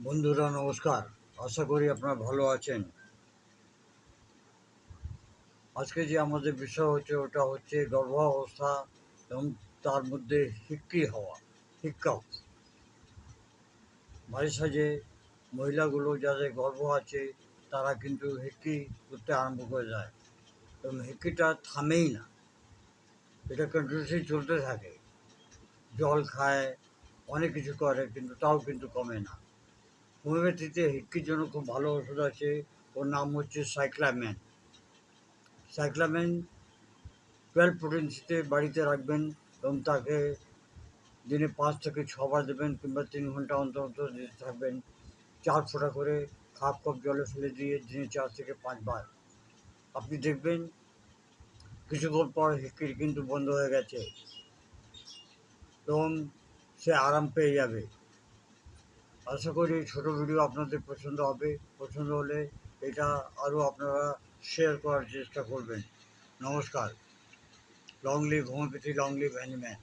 বন্ধুরা, নমস্কার। আশা করি আপনারা ভালো আছেন। আজকে যে আমাদের বিষয় হচ্ছে, ওটা হচ্ছে গর্ভাবস্থা এবং তার মধ্যে হিক্কি হওয়া হিক্কাপ মাঝে সাঝে মহিলাগুলো যাদের গর্ভ আছে, তারা কিন্তু হিক্কি করতে আরম্ভ করে যায় এবং হিক্কিটা থামেই না। এটা কন্টিনিউসলি চলতে থাকে। জল খায়, অনেক কিছু করে, কিন্তু তাও কিন্তু কমে না। হোমিওপ্যাথিতে হিক্কির জন্য খুব ভালো ওষুধ আছে, ওর নাম হচ্ছে সাইক্লামেন। সাইক্লামেন টুয়েলভ পোটেন্সিতে বাড়িতে রাখবেন এবং তাকে দিনে পাঁচ থেকে ছবার দেবেন কিংবা তিন ঘণ্টা অন্তর অন্তর দিতে থাকবেন। চার ফোঁটা করে হাফ কাপ জলে ফেলে দিয়ে দিনে চার থেকে পাঁচবার। আপনি দেখবেন কিছুক্ষণ পর হিক্কির কিন্তু বন্ধ হয়ে গেছে। এবং সে আরাম পেয়ে যাবে। আশা করি এই ছোটো ভিডিও আপনাদের পছন্দ হবে। পছন্দ হলে এটা আরও আপনারা শেয়ার করার চেষ্টা করবেন। নমস্কার। Long live homeopathy long live Hahnemann